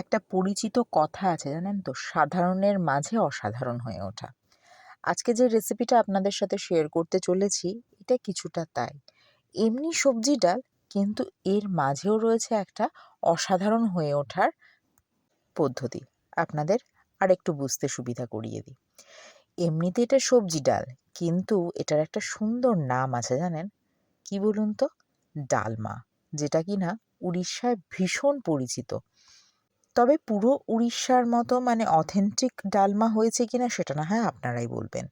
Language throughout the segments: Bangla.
একটা পরিচিত কথা আছে, জানেন তো? সাধারণের মাঝে অসাধারণ হয়ে ওঠা। আজকে যে রেসিপিটা আপনাদের সাথে শেয়ার করতে চলেছি, এটা কিছুটা তাই। এমনি সবজি ডাল, কিন্তু এর মাঝেও রয়েছে একটা অসাধারণ হয়ে ওঠার পদ্ধতি। আপনাদের আর একটু বুঝতে সুবিধা করিয়ে দিই। এমনিতে এটা সবজি ডাল, কিন্তু এটার একটা সুন্দর নাম আছে, জানেন? কি বলুন তো? ডালমা, যেটা কি না উড়িষ্যায় ভীষণ পরিচিত। তবে পুরো উড়িষ্যার মতো মানে অথেন্টিক ডালমা হয়েছে কিনা সেটা না হয় আপনারাই বলবেন।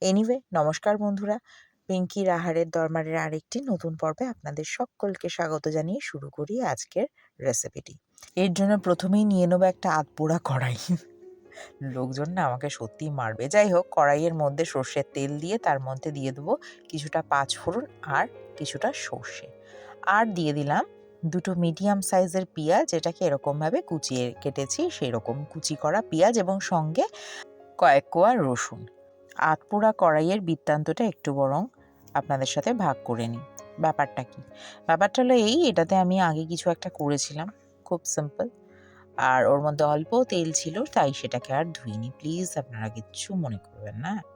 এনিওয়ে নমস্কার বন্ধুরা। পিঙ্কি রাহারের দরবারের আরেকটি নতুন পর্বে আপনাদের সকলকে স্বাগত জানিয়ে শুরু করি আজকের রেসিপিটি এর জন্য প্রথমেই নিয়ে নেব একটা আতপোড়া কড়াই। লোকজন না আমাকে সত্যিই মারবে। যাই হোক, কড়াইয়ের মধ্যে সর্ষের তেল দিয়ে তার মধ্যে দিয়ে দেবো কিছুটা পাঁচফোড়ন আর কিছুটা সর্ষে। আর দিয়ে দিলাম দুটো মিডিয়াম সাইজের পেঁয়াজ এটাকে এরকমভাবে কুচিয়ে কেটেছি সেই রকম কুচি করা পেঁয়াজ এবং সঙ্গে কয়েক কোয়া রসুন। আতপোড়া কড়াইয়ের বৃত্তান্তটা একটু বরং আপনাদের সাথে ভাগ করে নিই। ব্যাপারটা কি? ব্যাপারটা হলো এই, এটাতে আমি আগে কিছু একটা করেছিলাম, খুব সিম্পল আর ওর মধ্যে অল্প তেল ছিল, তাই সেটাকে আর ধুইনি। প্লিজ আপনারা কিচ্ছু মনে করবেন না।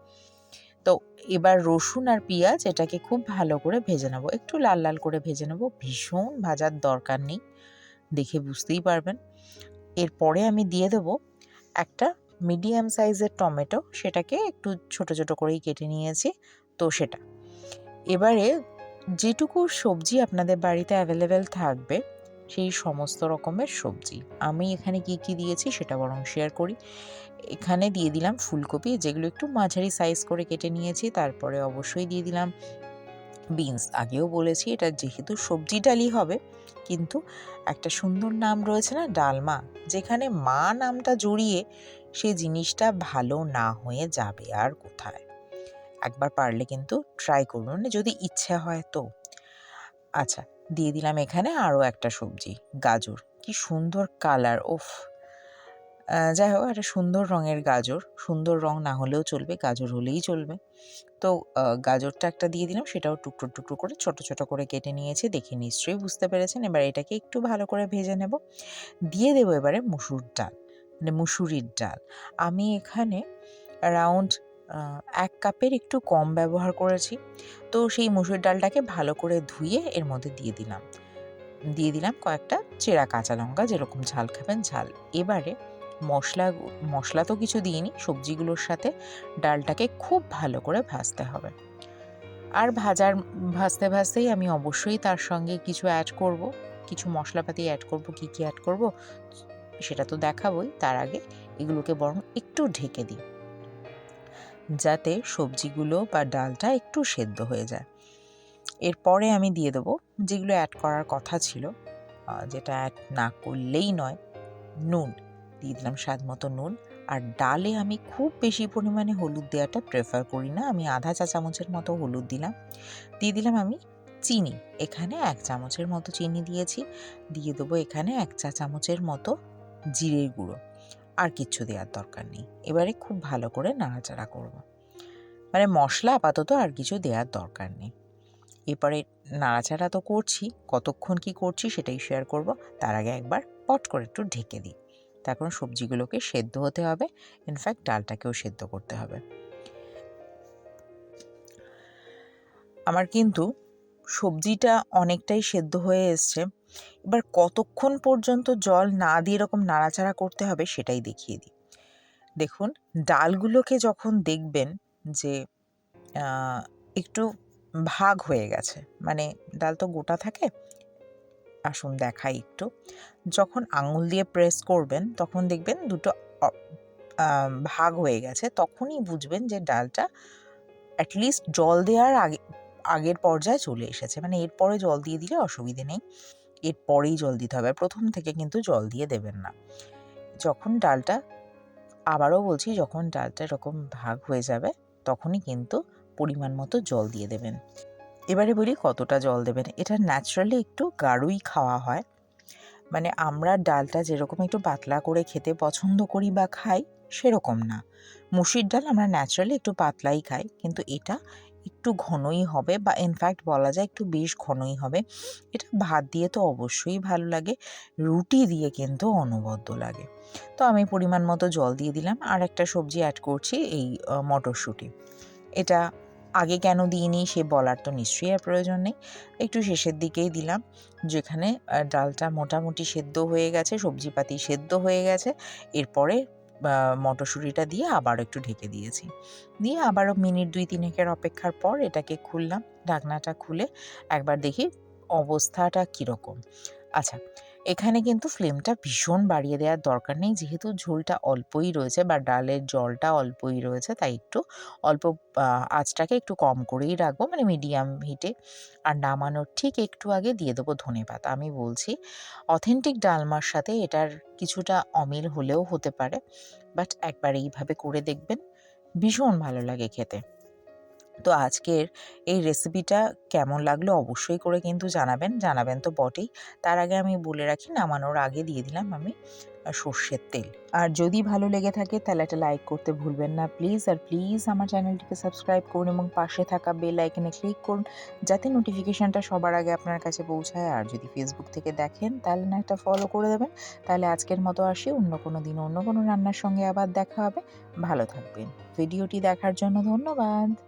তো এবার রসুন আর পেঁয়াজ এটাকে খুব ভালো করে ভেজে নেব। একটু লাল লাল করে ভেজে নেব। ভীষণ ভাজার দরকার নেই, দেখে বুঝতেই পারবেন। এরপরে আমি দিয়ে দেবো একটা মিডিয়াম সাইজের টমেটো, সেটাকে একটু ছোট ছোট করেই কেটে নিয়েছি তো সেটা। এবারে যেটুকু সবজি আপনাদের বাড়িতে অ্যাভেলেবেল থাকবে সেই সমস্ত রকমের সবজি। আমি এখানে কি কি দিয়েছি সেটা বরং শেয়ার করি। এখানে দিয়ে দিলাম ফুলকপি, যেগুলো একটু মাঝারি সাইজ করে কেটে নিয়েছি। তারপরে অবশ্যই দিয়ে দিলাম বিনস আগেও বলেছি, এটা যেহেতু সবজি ডালই হবে, কিন্তু একটা সুন্দর নাম রয়েছে না, ডালমা। যেখানে মা নামটা জড়িয়ে সে জিনিসটা ভালো না হয়ে যাবে আর কোথায়? একবার পারলে কিন্তু ট্রাই করুন, যদি ইচ্ছে হয় তো। আচ্ছা দিয়ে দিলাম এখানে আরও একটা সবজি, গাজর। কি সুন্দর কালার ওফ যাই হোক, একটা সুন্দর রঙের গাজর। সুন্দর রং না হলেও চলবে, গাজর হলেই চলবে। তো গাজরটা একটা দিয়ে দিলাম, সেটাও টুকরো টুকরো করে ছোট ছোট করে কেটে নিয়েছি। দেখে নিশ্চয়ই বুঝতে পেরেছেন, এবার এটাকে একটু ভালো করে ভেজে নেব। দিয়ে দেবো এবারে মুসুর ডাল মানে মুসুরির ডাল। আমি এখানে অ্যারাউন্ড এক কাপের একটু কম ব্যবহার করেছি। তো সেই মুসুর ডালটাকে ভালো করে ধুয়ে এর মধ্যে দিয়ে দিলাম। দিয়ে দিলাম কয়েকটা চেরা কাঁচা লঙ্কা, যেরকম ঝাল খাবেন ঝাল। এবারে মশলা মশলা তো কিছু দিইনি, সবজিগুলোর সাথে ডালটাকে খুব ভালো করে ভাজতে হবে। আর ভাজার, ভাজতে, ভাজতেই আমি অবশ্যই তার সঙ্গে কিছু অ্যাড করব। কিছু মশলাপাতি অ্যাড করব, কি কি অ্যাড করব, সেটা তো দেখাবই। তার আগে এগুলোকে বরং একটু ঢেকে দিই। যাতে সবজিগুলো বা ডালটা একটু সেদ্ধ হয়ে যায়। এরপরে আমি দিয়ে দেবো যেগুলো অ্যাড করার কথা ছিল যেটা অ্যাড না করলেই নয়, নুন। দিয়ে দিলাম স্বাদ মতো নুন। আর ডালে আমি খুব বেশি পরিমাণে হলুদ দেওয়াটা প্রেফার করি না। আমি আধা চা চামচের মতো হলুদ দিলাম। দিয়ে দিলাম আমি চিনি। এখানে এক চামচের মতো চিনি দিয়েছি। দিয়ে দেবো এখানে এক চা চামচের মতো জিরের গুঁড়ো। আর কিচ্ছু দেওয়ার দরকার নেই। এবারে খুব ভালো করে নাড়াচাড়া করব। মানে মশলা আপাতত আর কিছু দেওয়ার দরকার নেই। এরপরে নাড়াচাড়া তো করছি, কতক্ষণ কি করছি সেটাই শেয়ার করব। তার আগে একবার পট করে একটু ঢেকে দিই। তার কারণ সবজিগুলোকে সেদ্ধ হতে হবে। ইনফ্যাক্ট ডালটাকেও সেদ্ধ করতে হবে। আমার কিন্তু সবজিটা অনেকটাই সেদ্ধ হয়ে এসছে। এবার কতক্ষণ পর্যন্ত জল না দিয়ে এরকম নাড়াচাড়া করতে হবে সেটাই দেখিয়ে দিই। দেখুন, ডালগুলোকে যখন দেখবেন যে একটু ভাগ হয়ে গেছে মানে ডাল তো গোটা থাকে, আসুন দেখাই একটু। যখন আঙুল দিয়ে প্রেস করবেন, তখন দেখবেন দুটো ভাগ হয়ে গেছে, তখনই বুঝবেন যে ডালটা অ্যাটলিস্ট জল দেওয়ার আগে, আগের পর্যায়ে চলে এসেছে মানে এরপরে জল দিয়ে দিলে অসুবিধে নেই। এরপরেই জল দিতে হবে। প্রথম থেকে কিন্তু জল দিয়ে দেবেন না। যখন ডালটা, আবারও বলছি, যখন ডালটা এরকম ভাগ হয়ে যাবে, তখনই কিন্তু পরিমাণ মতো জল দিয়ে দেবেন। এবারে বলি কতটা জল দেবেন। এটা ন্যাচারালি একটু গাঢ়ই খাওয়া হয়। মানে আমরা ডালটা যেরকম একটু পাতলা করে খেতে পছন্দ করি বা খাই, সেরকম না। মুসির ডাল আমরা ন্যাচারালি একটু পাতলাই খাই, কিন্তু এটা একটু ঘনই হবে বা ইনফ্যাক্ট বলা যায় একটু বেশ ঘনই হবে। এটা ভাত দিয়ে তো অবশ্যই ভালো লাগে, রুটি দিয়ে কিন্তু অনবদ্য লাগে। তো আমি পরিমাণ মতো জল দিয়ে দিলাম, আর একটা সবজি অ্যাড করছি এই মটরশুঁটি। এটা আগে কেন দিইনি সে বলার তো নিশ্চয়ই আর প্রয়োজন নেই। একটু শেষের দিকেই দিলাম, যেখানে ডালটা মোটামুটি সেদ্ধ হয়ে গেছে, সবজিপাতি সেদ্ধ হয়ে গেছে। এরপরে মটরশুঁটিটা দিয়ে আবার একটু ঢেকে দিয়েছি। দিয়ে আবারও মিনিট দুই তিনেকের অপেক্ষার পর এটাকে খুললাম। ঢাকনাটা খুলে একবার দেখি অবস্থাটা কীরকম। আচ্ছা এখানে কিন্তু ফ্লেমটা ভীষণ বাড়িয়ে দেওয়ার দরকার নেই। যেহেতু ঝোলটা অল্পই রয়েছে বা ডালের জলটা অল্পই রয়েছে, তাই একটু অল্প আঁচটাকে একটু কম করেই রাখব মানে মিডিয়াম হিটে। আর নামানোর ঠিক একটু আগে দিয়ে দেবো ধনে পাতা। আমি বলছি, অথেন্টিক ডালমার সাথে এটার কিছুটা অমিল হলেও হতে পারে, বাট একবার এইভাবে করে দেখবেন, ভীষণ ভালো লাগে খেতে। তো আজকের এই রেসিপিটা কেমন লাগল অবশ্যই করে কিন্তু জানাবেন। জানাবেন তো বটেই। তার আগে আমি বলে রাখি, নামানোর আগে দিয়ে দিলাম আমি সর্ষের তেল। আর যদি ভালো লেগে থাকে তাহলে একটা লাইক করতে ভুলবেন না প্লিজ আর প্লিজ আমার চ্যানেলটিকে সাবস্ক্রাইব করুন এবং পাশে থাকা বেল আইকনে ক্লিক করুন, যাতে নোটিফিকেশানটা সবার আগে আপনার কাছে পৌঁছায়। আর যদি ফেসবুক থেকে দেখেন তাহলে না একটা ফলো করে দেবেন। তাহলে আজকের মতো আসি, অন্য কোনো দিন অন্য কোনো রান্নার সঙ্গে আবার দেখা হবে। ভালো থাকবেন। ভিডিওটি দেখার জন্য ধন্যবাদ।